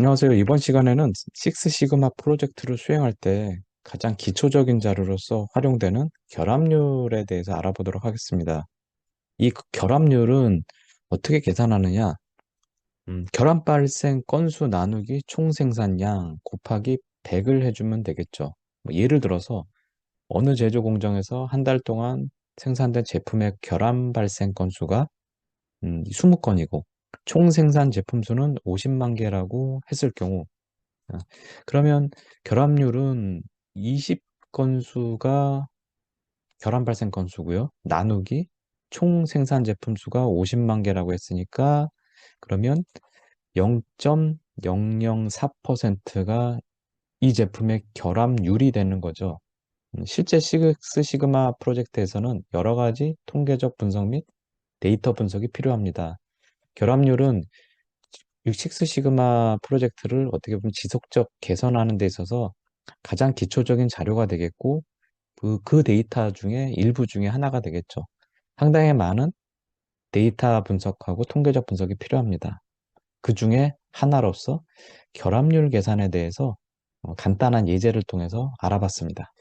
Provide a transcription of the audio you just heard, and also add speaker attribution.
Speaker 1: 안녕하세요. 이번 시간에는 식스 시그마 프로젝트를 수행할 때 가장 기초적인 자료로서 활용되는 결합률에 대해서 알아보도록 하겠습니다. 이 결합률은 어떻게 계산하느냐? 음, 결합 발생 건수 나누기 총 생산량 곱하기 100을 해주면 되겠죠. 뭐 예를 들어서 어느 제조 공정에서 한 달 동안 생산된 제품의 결합 발생 건수가 음, 20건이고 총 생산 제품 수는 50만 개라고 했을 경우 아, 그러면 결합률은 20 건수가 결합 발생 건수고요. 나누기 총 생산 제품 수가 50만 개라고 했으니까 그러면 0.004%가 이 제품의 결합률이 되는 거죠. 음, 실제 시그스 시그마 프로젝트에서는 여러 가지 통계적 분석 및 데이터 분석이 필요합니다. 결합률은 식스 시그마 프로젝트를 어떻게 보면 지속적 개선하는 데 있어서 가장 기초적인 자료가 되겠고 그, 그 데이터 중에 일부 중에 하나가 되겠죠. 상당히 많은 데이터 분석하고 통계적 분석이 필요합니다. 그 중에 하나로서 결합률 계산에 대해서 어, 간단한 예제를 통해서 알아봤습니다.